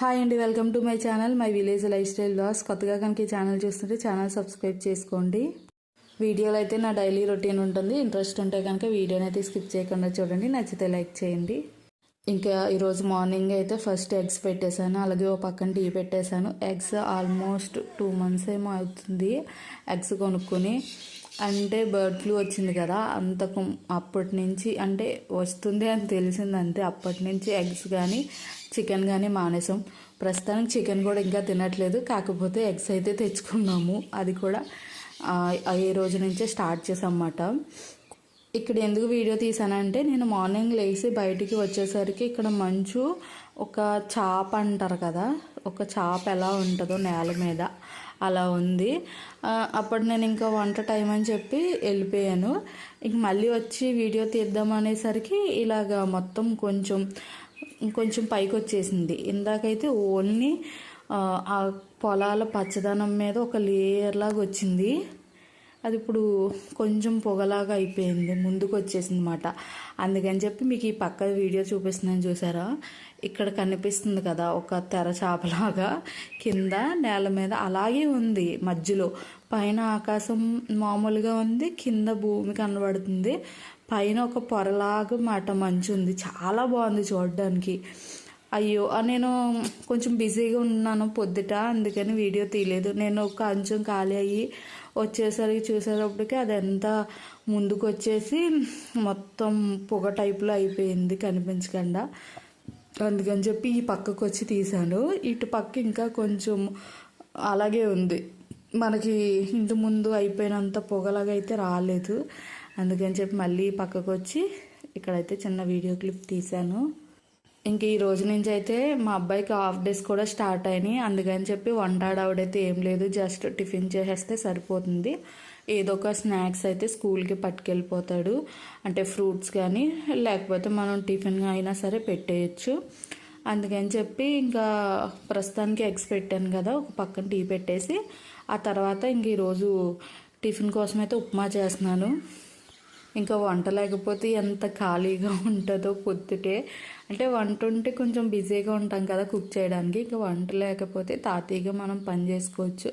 Hi అండి welcome to my channel my village lifestyle loss కొత్తగా కనుక ఈ ఛానల్ చూస్తుంటే ఛానల్ సబ్స్క్రైబ్ చేసుకోండి. వీడియోలో అయితే నా డైలీ రొటీన్ ఉంటుంది. ఇంట్రెస్ట్ ఉంటే కనుక వీడియోని అయితే స్కిప్ చేయకుండా చూడండి. నచ్చితే లైక్ చేయండి. ఇంకా ఈరోజు మార్నింగ్ అయితే ఫస్ట్ ఎగ్స్ పెట్టేశాను. అలాగే ఓ పక్కన టీ పెట్టేశాను. ఎగ్స్ ఆల్మోస్ట్ టూ మంత్స్ ఏమో అవుతుంది. ఎగ్స్ కొనుక్కొని అంటే బర్డ్ ఫ్లూ వచ్చింది కదా అంతకు అప్పటి నుంచి అంటే వస్తుంది అని తెలిసింది అంతే అప్పటి నుంచి ఎగ్స్ కానీ చికెన్ కానీ మానేసాం. ప్రస్తుతానికి చికెన్ కూడా ఇంకా తినట్లేదు. కాకపోతే ఎగ్స్ అయితే తెచ్చుకున్నాము. అది కూడా ఏ రోజు నుంచే స్టార్ట్ చేసామన్నమాట. ఇక్కడ ఎందుకు వీడియో తీసానంటే నేను మార్నింగ్ లేచి బయటికి వచ్చేసరికి ఇక్కడ మంచు ఒక చాప అంటారు కదా ఒక చాప ఎలా ఉంటుందో నేల మీద. అలా ఉంది. అప్పుడు నేను ఇంకా వంట టైం అని చెప్పి వెళ్ళిపోయాను. ఇంక మళ్ళీ వచ్చి వీడియో తీద్దాం అనేసరికి ఇలాగ మొత్తం కొంచెం కొంచెం పైకి వచ్చేసింది. ఇందాకైతే ఓన్లీ ఆ, ఆ పొలాల పచ్చదనం మీద ఒక లేయర్ లాగా వచ్చింది. అది ఇప్పుడు కొంచెం పొగలాగా అయిపోయింది ముందుకు వచ్చేసింది అనమాట అందుకని చెప్పి మీకు ఈ పక్క వీడియో చూపిస్తున్నాను చూసారా? ఇక్కడ కనిపిస్తుంది కదా ఒక తెర చేపలాగా కింద నేల మీద అలాగే ఉంది మధ్యలో. పైన ఆకాశం మామూలుగా ఉంది కింద భూమి కనబడుతుంది. పైన ఒక పొరలాగా మాట మంచి ఉంది. చాలా బాగుంది చూడడానికి. అయ్యో నేను కొంచెం బిజీగా ఉన్నాను పొద్దుట అందుకని వీడియో తీయలేదు. నేను కొంచెం ఖాళీ అయ్యి వచ్చేసరికి చూసేటప్పటికి అదంతా ముందుకు వచ్చేసి మొత్తం పొగ టైప్లో అయిపోయింది కనిపించకుండా. అందుకని చెప్పి ఈ పక్కకు వచ్చి తీశాను. ఇటు పక్క ఇంకా కొంచెం అలాగే ఉంది. మనకి ఇంటి ముందు అయిపోయినంత పొగలాగా అయితే రాలేదు. అందుకని చెప్పి మళ్ళీ పక్కకు వచ్చి ఇక్కడైతే చిన్న వీడియో క్లిప్ తీశాను. ఇంక ఈ రోజు నుంచి అయితే మా అబ్బాయికి హాఫ్ డేస్ కూడా స్టార్ట్ అయినాయి. అందుకని చెప్పి వంట ఏం లేదు జస్ట్ టిఫిన్ చేసేస్తే సరిపోతుంది. ఏదో ఒక స్నాక్స్ అయితే స్కూల్కి పట్టుకెళ్ళిపోతాడు. అంటే ఫ్రూట్స్ కానీ లేకపోతే మనం టిఫిన్ అయినా సరే పెట్టేయచ్చు. అందుకని చెప్పి ఇంకా ప్రస్తుతానికి ఎగ్స్ పెట్టాను కదా ఒక పక్కన టీ పెట్టేసి ఆ తర్వాత ఇంక ఈరోజు టిఫిన్ కోసం అయితే ఉప్మా చేస్తున్నాను. ఇంకా వంట లేకపోతే ఎంత ఖాళీగా ఉంటుందో పొద్దుటే. అంటే వంట ఉంటే కొంచెం బిజీగా ఉంటాం కదా కుక్ చేయడానికి. ఇంకా వంట లేకపోతే తాతీగా మనం పని చేసుకోవచ్చు.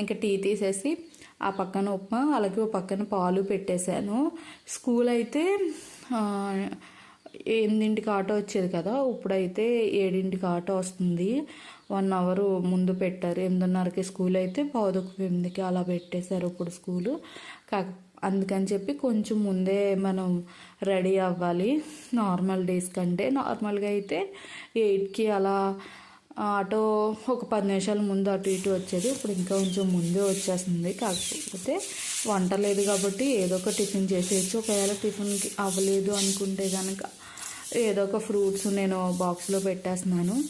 ఇంకా టీ తీసేసి ఆ పక్కన ఉప్మా అలాగే ఓ పక్కన పాలు పెట్టేశాను. స్కూల్ అయితే ఎనిమిదింటికి ఆటో వచ్చేది కదా. ఇప్పుడైతే ఏడింటికి ఆటో వస్తుంది. వన్ అవర్ ముందు పెట్టారు. ఎనిమిదిన్నరకి స్కూల్ అయితే పావుదొక్క ఎనిమిదికి అలా పెట్టేశారు ఇప్పుడు స్కూలు. కాక అందుకని చెప్పి కొంచెం ముందే మనం రెడీ అవ్వాలి నార్మల్ డేస్ కంటే. నార్మల్గా అయితే ఎయిట్కి అలా ఆటో ఒక పది నిమిషాల ముందు అటు ఇటు వచ్చేది. ఇప్పుడు ఇంకా కొంచెం ముందే వచ్చేస్తుంది. కాకపోతే వంట లేదు కాబట్టి ఏదో ఒక టిఫిన్ చేసేయచ్చు. ఒకవేళ టిఫిన్కి అవ్వలేదు అనుకుంటే కనుక ఏదో ఒక ఫ్రూట్స్ నేను బాక్స్లో పెట్టేస్తున్నాను.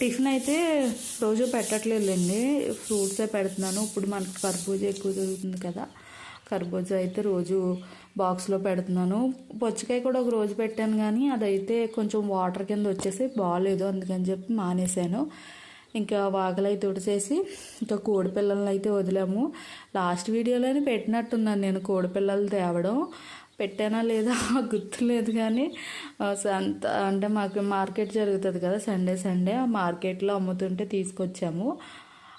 టిఫిన్ అయితే రోజు పెట్టట్లేదులేండి. ఫ్రూట్సే పెడుతున్నాను. ఇప్పుడు మనకి కర్బూజ ఎక్కువ దొరుకుతుంది కదా. కర్బూజా అయితే రోజు బాక్స్లో పెడుతున్నాను. పుచ్చకాయ కూడా ఒక రోజు పెట్టాను కానీ అదైతే కొంచెం వాటర్ కింద వచ్చేసి బాగాలేదు అందుకని చెప్పి మానేశాను. ఇంకా వాకలై తుడిచేసి ఇంకా కోడిపిల్లలను అయితే వదిలాము. లాస్ట్ వీడియోలోనే పెట్టినట్టున్నాను నేను కోడిపిల్లలు తేవడం. పెట్టానా లేదా గుర్తులేదు కానీ అంత సంత అంటే మాకు మార్కెట్ జరుగుతుంది కదా సండే సండే ఆ మార్కెట్లో అమ్ముతుంటే తీసుకొచ్చాము.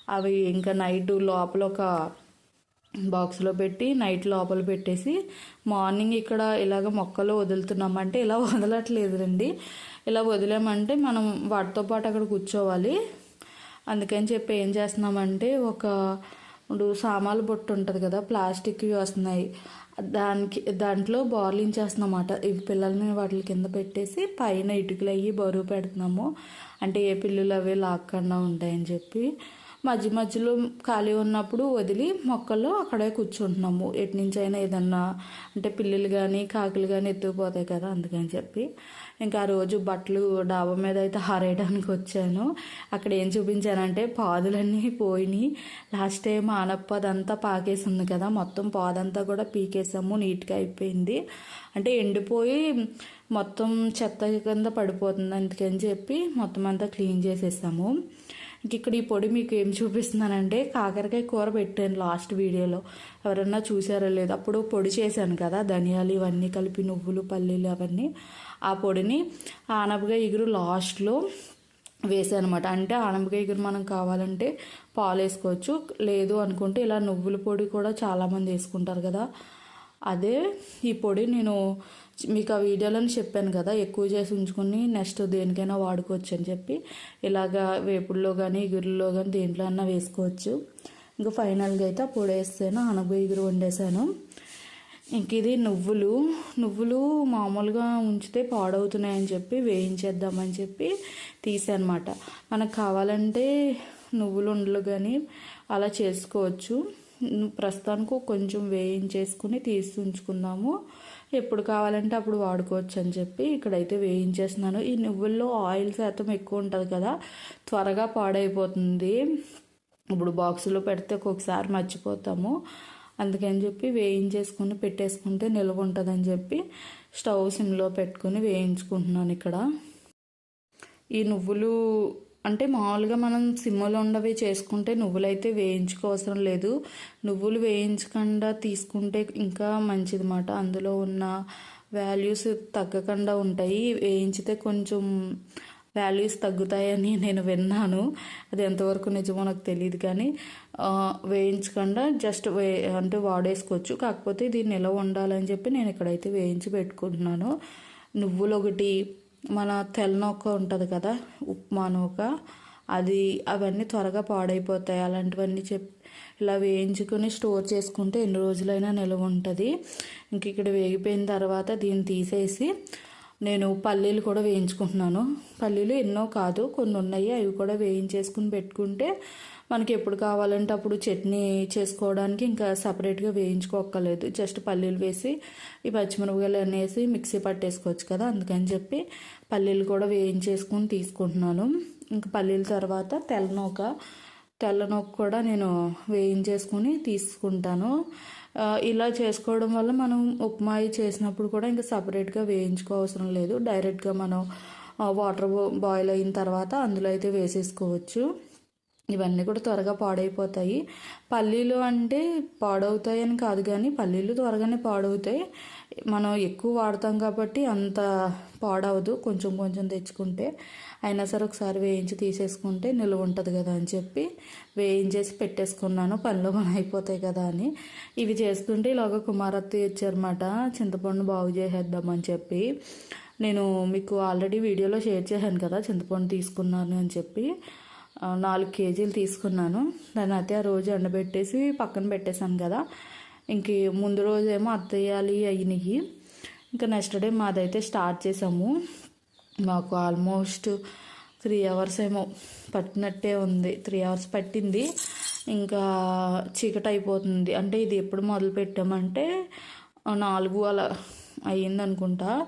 అవి ఇంకా నైట్ లోపల ఒక బాక్స్లో పెట్టి నైట్ లోపల పెట్టేసి మార్నింగ్ ఇక్కడ ఇలాగ మొక్కలు వదులుతున్నామంటే ఇలా వదలట్లేదండి ఇలా వదిలామంటే మనం వాటితో పాటు అక్కడ కూర్చోవాలి. అందుకని చెప్పి ఏం చేస్తున్నామంటే ఒక ఇప్పుడు బొట్టు ఉంటుంది కదా ప్లాస్టిక్వి వస్తున్నాయి. దానికి దాంట్లో బార్లించేస్తున్నమాట ఇవి పిల్లల్ని వాటి కింద పెట్టేసి పైన ఇటుకలు అయ్యి బరువు పెడుతున్నాము. అంటే ఏ పిల్లులు అవి లాక్కుండా ఉంటాయని చెప్పి. మధ్య మధ్యలో ఖాళీ ఉన్నప్పుడు వదిలి మొక్కల్లో అక్కడే కూర్చుంటున్నాము. ఎటు నుంచి అయినా ఏదన్నా అంటే పిల్లులు కానీ కాకులు కానీ ఎత్తుకుపోతాయి కదా అందుకని చెప్పి. ఇంకా ఆ రోజు బట్టలు డాబా మీద అయితే ఆరేయడానికి వచ్చాను. అక్కడ ఏం చూపించానంటే పాదులన్నీ పోయినాయి లాస్ట్ టైం ఆనప్పదంతా పాకేసింది కదా మొత్తం పాదంతా కూడా పీకేసాము నీట్గా అయిపోయింది. అంటే ఎండిపోయి మొత్తం చెత్త కింద పడిపోతుంది అందుకని చెప్పి మొత్తం అంతా క్లీన్ చేసేసాము. ఇంక ఇక్కడ ఈ పొడి మీకు ఏం చూపిస్తున్నానంటే కాకరకాయ కూర పెట్టాను లాస్ట్ వీడియోలో. ఎవరన్నా చూసారో లేదు. అప్పుడు పొడి చేశాను కదా ధనియాలు ఇవన్నీ కలిపి నువ్వులు పల్లీలు అవన్నీ. ఆ పొడిని ఆనపగా ఇగురు లాస్ట్లో వేసాను అనమాట అంటే ఆనపకాయ ఎగురు మనం కావాలంటే పాలు వేసుకోవచ్చు. లేదు అనుకుంటే ఇలా నువ్వుల పొడి కూడా చాలామంది వేసుకుంటారు కదా. అదే ఈ పొడి నేను మీకు ఆ వీడియోలను చెప్పాను కదా ఎక్కువ చేసి ఉంచుకొని నెక్స్ట్ దేనికైనా వాడుకోవచ్చు అని చెప్పి ఇలాగా వేపుల్లో కానీ ఇగురులో కానీ దేంట్లో అన్నా వేసుకోవచ్చు. ఇంకా ఫైనల్గా అయితే ఆ పొడి వేస్తాను అనగ ఇగురు వండేసాను. ఇంక ఇది నువ్వులు నువ్వులు మామూలుగా ఉంచితే పాడవుతున్నాయని చెప్పి వేయించేద్దామని చెప్పి తీసానమాట. మనకు కావాలంటే నువ్వులు ఉండలు కానీ అలా చేసుకోవచ్చు. ప్రస్తుతానికి కొంచెం వేయించేసుకుని తీసి ఉంచుకుందాము. ఎప్పుడు కావాలంటే అప్పుడు వాడుకోవచ్చు అని చెప్పి ఇక్కడైతే వేయించేస్తున్నాను. ఈ నువ్వుల్లో ఆయిల్ శాతం ఎక్కువ ఉంటుంది కదా త్వరగా పాడైపోతుంది. ఇప్పుడు బాక్సులో పెడితే ఒక్కొక్కసారి మర్చిపోతాము. అందుకని చెప్పి వేయించేసుకుని పెట్టేసుకుంటే నిల్వ ఉంటుందని చెప్పి స్టవ్ సిమ్లో పెట్టుకుని వేయించుకుంటున్నాను ఇక్కడ. ఈ నువ్వులు అంటే మామూలుగా మనం సిమ్మలో ఉండవి చేసుకుంటే నువ్వులైతే వేయించుకోవసరం లేదు. నువ్వులు వేయించకుండా తీసుకుంటే ఇంకా మంచిది మాట అందులో ఉన్న వాల్యూస్ తగ్గకుండా ఉంటాయి. వేయించితే కొంచెం వాల్యూస్ తగ్గుతాయని నేను విన్నాను. అది ఎంతవరకు నిజమో నాకు తెలియదు కానీ వేయించకుండా జస్ట్ వే అంటే వాడేసుకోవచ్చు. కాకపోతే ఇది నిలవ ఉండాలని చెప్పి నేను ఇక్కడైతే వేయించి పెట్టుకుంటున్నాను. నువ్వులు ఒకటి మన తెల్లనొక్క ఉంటుంది కదా ఉప్మా నూక అది అవన్నీ త్వరగా పాడైపోతాయి. అలాంటివన్నీ చెప్ ఇలా వేయించుకొని స్టోర్ చేసుకుంటే ఎన్ని రోజులైనా నిల్వ ఉంటుంది. ఇంక ఇక్కడ వేగిపోయిన తర్వాత దీన్ని తీసేసి నేను పల్లీలు కూడా వేయించుకుంటున్నాను. పల్లీలు ఎన్నో కాదు కొన్ని ఉన్నాయి. అవి కూడా వేయించేసుకుని పెట్టుకుంటే మనకి ఎప్పుడు కావాలంటే అప్పుడు చట్నీ చేసుకోవడానికి ఇంకా సపరేట్గా వేయించుకోక్కర్లేదు. జస్ట్ పల్లీలు వేసి ఈ పచ్చిమిరపకాయలు అన్నీ వేసి మిక్సీ పట్టేసుకోవచ్చు కదా అందుకని చెప్పి పల్లీలు కూడా వేయించేసుకుని తీసుకుంటున్నాను. ఇంకా పల్లీల తర్వాత తెల్లనూక తెల్లనూక కూడా నేను వేయించేసుకుని తీసుకుంటాను. ఇలా చేసుకోవడం వల్ల మనం ఉప్మా చేసినప్పుడు కూడా ఇంకా సపరేట్గా వేయించుకోవసరం లేదు. డైరెక్ట్గా మనం వాటర్ బాయిల్ అయిన తర్వాత అందులో అయితే వేసేసుకోవచ్చు. ఇవన్నీ కూడా త్వరగా పాడైపోతాయి. పల్లీలు అంటే పాడవుతాయి అని కాదు కానీ పల్లీలు త్వరగానే పాడవుతాయి. మనం ఎక్కువ వాడతాం కాబట్టి అంత పాడవదు. కొంచెం కొంచెం తెచ్చుకుంటే అయినా సరే ఒకసారి వేయించి తీసేసుకుంటే నిలువ ఉంటుంది కదా అని చెప్పి వేయించేసి పెట్టేసుకున్నాను. పనులు పని అయిపోతాయి కదా అని. ఇవి చేస్తుంటే ఇలాగ కుమారత్తి ఇచ్చారన్నమాట చింతపండు బాగు చేసేద్దామని చెప్పి. నేను మీకు ఆల్రెడీ వీడియోలో షేర్ చేశాను కదా చింతపండు తీసుకున్నాను అని చెప్పి. నాలుగు కేజీలు తీసుకున్నాను. దాన్ని అయితే ఆ రోజు ఎండబెట్టేసి పక్కన పెట్టేశాను కదా. ఇంక ముందు రోజేమో అత్తయ్యాలి అయినాయి. ఇంకా నెక్స్ట్ డే మాదైతే స్టార్ట్ చేసాము మాకు ఆల్మోస్ట్ త్రీ అవర్స్ ఏమో పట్టినట్టే ఉంది. త్రీ అవర్స్ పట్టింది. ఇంకా చీకటి అయిపోతుంది. అంటే ఇది ఎప్పుడు మొదలు పెట్టామంటే నాలుగు అలా అయ్యింది అనుకుంటా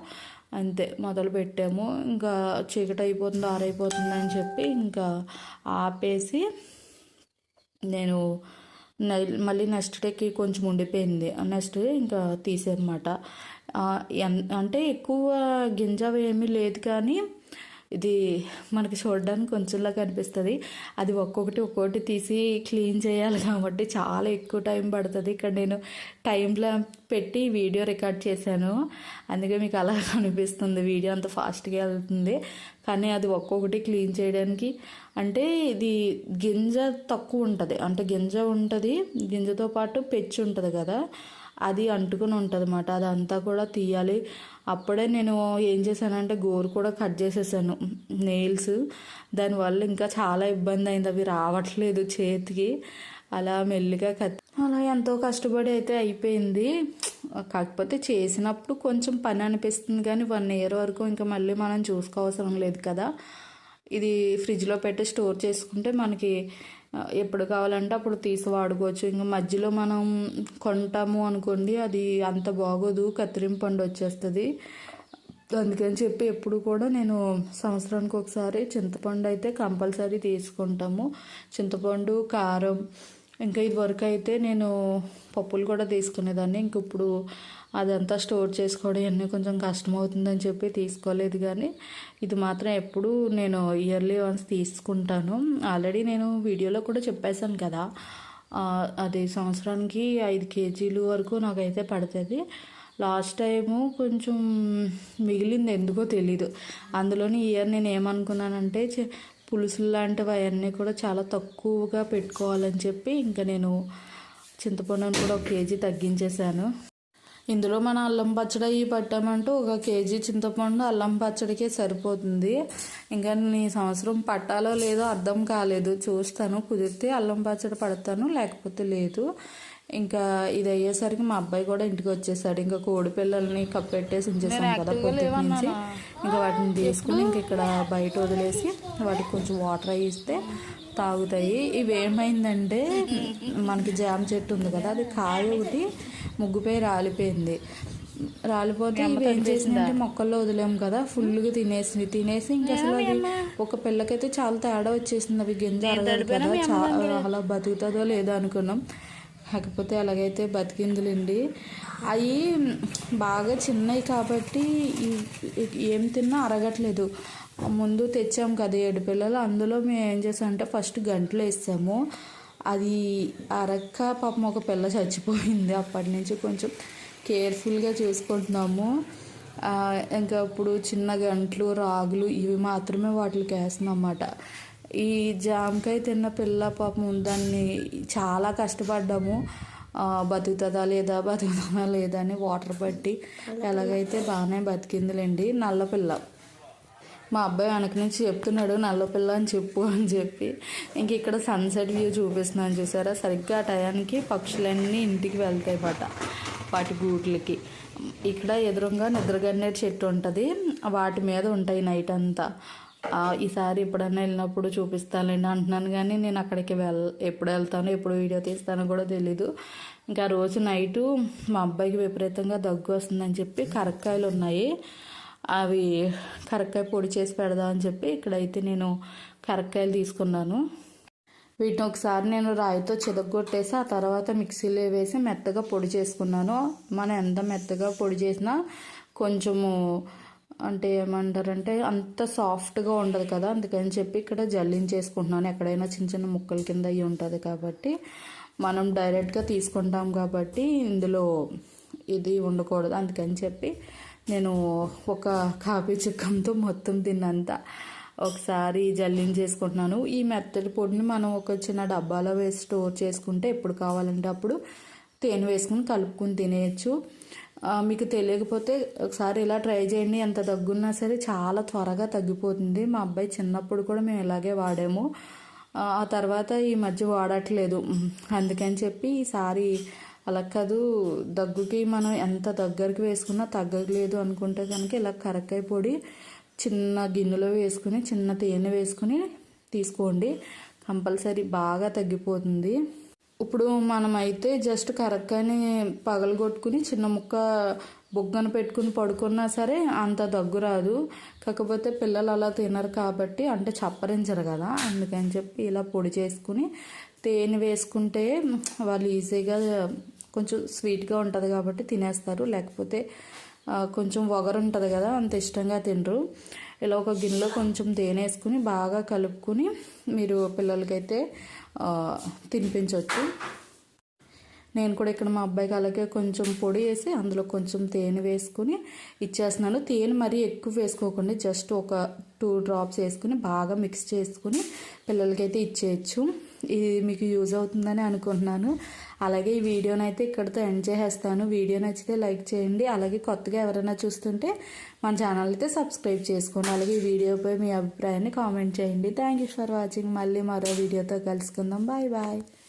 అంతే మొదలు పెట్టాము. ఇంకా చీకటి అయిపోతుంది ఆరైపోతుంది అని చెప్పి ఇంకా ఆపేసి నేను మళ్ళీ నెక్స్ట్ డేకి కొంచెం ఉండిపోయింది. నెక్స్ట్ ఇంకా తీసేయమాట అంటే ఎక్కువ గింజ ఏమీ లేదు కానీ ఇది మనకి చూడడానికి కొంచెంలా కనిపిస్తుంది. అది ఒక్కొక్కటి ఒక్కొక్కటి తీసి క్లీన్ చేయాలి కాబట్టి చాలా ఎక్కువ టైం పడుతుంది. ఇక్కడ నేను టైం పెట్టి వీడియో రికార్డ్ చేశాను. అందుకే మీకు అలా కనిపిస్తుంది. వీడియో అంత ఫాస్ట్గా వెళ్తుంది. కానీ అది ఒక్కొక్కటి క్లీన్ చేయడానికి అంటే ఇది గింజ తక్కువ ఉంటుంది. అంటే గింజ ఉంటుంది. గింజతో పాటు పెచ్చు ఉంటుంది కదా. అది అంటుకుని ఉంటుంది అన్నమాట అదంతా కూడా తీయాలి. అప్పుడే నేను ఏం చేశానంటే గోరు కూడా కట్ చేసేసాను. నెయిల్స్. దానివల్ల ఇంకా చాలా ఇబ్బంది అయింది. అవి రావట్లేదు చేతికి. అలా మెల్లిగా కత్ అలా ఎంతో కష్టపడి అయితే అయిపోయింది. కాకపోతే చేసినప్పుడు కొంచెం పని అనిపిస్తుంది కానీ వన్ ఇయర్ వరకు ఇంకా మళ్ళీ మనం చూసుకోవసరం లేదు కదా. ఇది ఫ్రిడ్జ్లో పెట్టి స్టోర్ చేసుకుంటే మనకి ఎప్పుడు కావాలంటే అప్పుడు తీసి వాడుకోవచ్చు. ఇంకా మధ్యలో మనం కొంటాము అనుకోండి అది అంత బాగోదు కత్తిరింపండు వచ్చేస్తుంది. అందుకని చెప్పి ఎప్పుడు కూడా నేను సంవత్సరానికి ఒకసారి చింతపండు అయితే కంపల్సరీ తీసుకుంటాము. చింతపండు కారం ఇంకా ఇదివరకు అయితే నేను పప్పులు కూడా తీసుకునేదాన్ని. ఇంక ఇప్పుడు అదంతా స్టోర్ చేసుకోవడం ఇవన్నీ కొంచెం కష్టమవుతుందని చెప్పి తీసుకోలేదు కానీ ఇది మాత్రం ఎప్పుడు నేను ఇయర్లీ వన్స్ తీసుకుంటాను. ఆల్రెడీ నేను వీడియోలో కూడా చెప్పేశాను కదా అది సంవత్సరానికి ఐదు కేజీలు వరకు నాకైతే పడుతుంది. లాస్ట్ టైము కొంచెం మిగిలింది ఎందుకో తెలీదు. అందులోని ఇయర్ నేను ఏమనుకున్నానంటే పులుసులు లాంటివి అవన్నీ కూడా చాలా తక్కువగా పెట్టుకోవాలని చెప్పి ఇంకా నేను చింతపండుని కూడా ఒక కేజీ తగ్గించేశాను. ఇందులో మన అల్లం పచ్చడి అవి పట్టామంటూ ఒక కేజీ చింతపండు అల్లం పచ్చడికే సరిపోతుంది. ఇంకా నీ సంవత్సరం పట్టాలో లేదో అర్థం కాలేదు. చూస్తాను కుదిరితే అల్లం పచ్చడి పడతాను లేకపోతే లేదు. ఇంకా ఇది అయ్యేసరికి మా అబ్బాయి కూడా ఇంటికి వచ్చేసాడు. ఇంకా కోడి పిల్లల్ని కప్పెట్టేసి ఉంచేసాం కదా పొద్దున్న నుంచి. ఇంకా వాటిని తీసుకుని ఇంక ఇక్కడ బయట వదిలేసి వాటికి కొంచెం వాటర్ ఇస్తే తాగుతాయి. ఇవి ఏమైందంటే మనకి జామ చెట్టు ఉంది కదా అది కాయ ఒకటి ముగ్గుపై రాలిపోయింది. రాలిపోతే ఇవి ఏం చేసిందంటే మొక్కల్లో వదిలేము కదా ఫుల్గా తినేసింది. తినేసి ఇంకా అసలు అది ఒక పిల్లకైతే చాలా తేడా వచ్చేసింది. అవి గింజ అరగదు కదా చాలా అలా బతుకుతుందో లేదో అనుకున్నాం. కాకపోతే అలాగైతే బతికిందులండి. అవి బాగా చిన్నవి కాబట్టి ఏం తిన్నా అరగట్లేదు. ముందు తెచ్చాం కదా ఏడు పిల్లలు. అందులో మేము ఏం చేసామంటే ఫస్ట్ గంటలు వేసాము. అది అరక్క పాపం ఒక పిల్ల చచ్చిపోయింది. అప్పటి నుంచి కొంచెం కేర్ఫుల్గా చూసుకుంటున్నాము. ఇంకా ఇప్పుడు చిన్న గంటలు రాగులు ఇవి మాత్రమే వాటికి వేస్తున్నాం అన్నమాట. ఈ జామకాయ తిన్న పిల్ల పాపం దాన్ని చాలా కష్టపడ్డాము. బతుకుతుందా లేదా బతుకుతుందా లేదా అని వాటర్ పట్టి ఎలాగైతే బాగానే బతికిందిలేండి నల్ల పిల్ల. మా అబ్బాయి వెనక నుంచి చెప్తున్నాడు నల్ల పిల్ల అని చెప్పు అని చెప్పి. ఇంక ఇక్కడ సన్సెట్ వ్యూ చూపిస్తున్నాను చూసారా? సరిగ్గా ఆ టయానికి పక్షులన్నీ ఇంటికి వెళ్తాయి బట వాటి గూట్లకి. ఇక్కడ ఎదురుగా నిద్రగన్నే చెట్టు ఉంటుంది. వాటి మీద ఉంటాయి నైట్ అంతా. ఈసారి ఎప్పుడన్నా వెళ్ళినప్పుడు చూపిస్తానండి అంటున్నాను కానీ నేను అక్కడికి వెళ్ ఎప్పుడు వెళ్తానో ఎప్పుడు వీడియో తీస్తానో కూడా తెలీదు. ఇంకా రోజు నైటు మా అబ్బాయికి విపరీతంగా దగ్గు వస్తుందని చెప్పి కరక్కాయలు ఉన్నాయి. అవి కరక్కాయ పొడి చేసి పెడదామని చెప్పి ఇక్కడైతే నేను కరక్కాయలు తీసుకున్నాను. వీటిని ఒకసారి నేను రాయితో చిదగొట్టేసి ఆ తర్వాత మిక్సీలో వేసి మెత్తగా పొడి చేసుకున్నాను. మనం ఎంత మెత్తగా పొడి చేసినా కొంచెము అంటే ఏమంటారంటే అంత సాఫ్ట్గా ఉండదు కదా అందుకని చెప్పి ఇక్కడ జల్లించేసుకుంటున్నాను. ఎక్కడైనా చిన్న చిన్న ముక్కల కింద అయ్యి ఉంటుంది కాబట్టి మనం డైరెక్ట్గా తీసుకుంటాం కాబట్టి ఇందులో ఇది ఉండకూడదు. అందుకని చెప్పి నేను ఒక కాఫీ చుక్కంతో మొత్తం తిన్నంత ఒకసారి జల్లించేసుకుంటున్నాను. ఈ మెత్తటి పొడిని మనం ఒక చిన్న డబ్బాలో వేసి స్టోర్ చేసుకుంటే ఎప్పుడు కావాలంటే అప్పుడు తేనె వేసుకుని కలుపుకుని తినేయచ్చు. మీకు తెలియకపోతే ఒకసారి ఇలా ట్రై చేయండి. ఎంత దగ్గున్నా సరే చాలా త్వరగా తగ్గిపోతుంది. మా అబ్బాయి చిన్నప్పుడు కూడా మేము ఇలాగే వాడాము. ఆ తర్వాత ఈ మధ్య వాడట్లేదు. అందుకని చెప్పి ఈసారి అలా కాదు దగ్గుకి మనం ఎంత దగ్గరికి వేసుకున్నా తగ్గలేదు అనుకుంటే కనుక ఇలా కరక్కాయ పొడి చిన్న గిన్నెలో వేసుకుని చిన్న తేనె వేసుకుని తీసుకోండి. కంపల్సరీ బాగా తగ్గిపోతుంది. ఇప్పుడు మనమైతే జస్ట్ కరక్కని పగలగొట్టుకుని చిన్న ముక్క బొగ్గన పెట్టుకుని పడుకున్నా సరే అంత దగ్గు రాదు. కాకపోతే పిల్లలు అలా తినరు కాబట్టి అంటే చప్పరించరు కదా. అందుకని చెప్పి ఇలా పొడి చేసుకుని తేనె వేసుకుంటే వాళ్ళు ఈజీగా కొంచెం స్వీట్గా ఉంటుంది కాబట్టి తినేస్తారు. లేకపోతే కొంచెం వగరు ఉంటుంది కదా అంత ఇష్టంగా తినరు. ఇలా ఒక గిన్నెలో కొంచెం తేనె వేసుకుని బాగా కలుపుకుని మీరు పిల్లలకైతే తినిపించవచ్చు నేను కూడా ఇక్కడ మా అబ్బాయికి అలాగే కొంచెం పొడి వేసి అందులో కొంచెం తేనె వేసుకుని ఇచ్చేస్తున్నాను. తేనె మరీ ఎక్కువ వేసుకోకుండా జస్ట్ ఒక టూ డ్రాప్స్ వేసుకుని బాగా మిక్స్ చేసుకుని పిల్లలకైతే ఇచ్చేయచ్చు. ఇది మీకు యూజ్ అవుతుందని అనుకుంటున్నాను. అలాగే ఈ వీడియోని అయితే ఇక్కడితో ఎండ్ చేసేస్తాను. వీడియో నచ్చితే లైక్ చేయండి. అలాగే కొత్తగా ఎవరైనా చూస్తుంటే మన ఛానల్ అయితే సబ్స్క్రైబ్ చేసుకోండి. అలాగే ఈ వీడియోపై మీ అభిప్రాయాన్ని కామెంట్ చేయండి. థ్యాంక్ యూ ఫర్ వాచింగ్ మళ్ళీ మరో వీడియోతో కలుసుకుందాం. Bye bye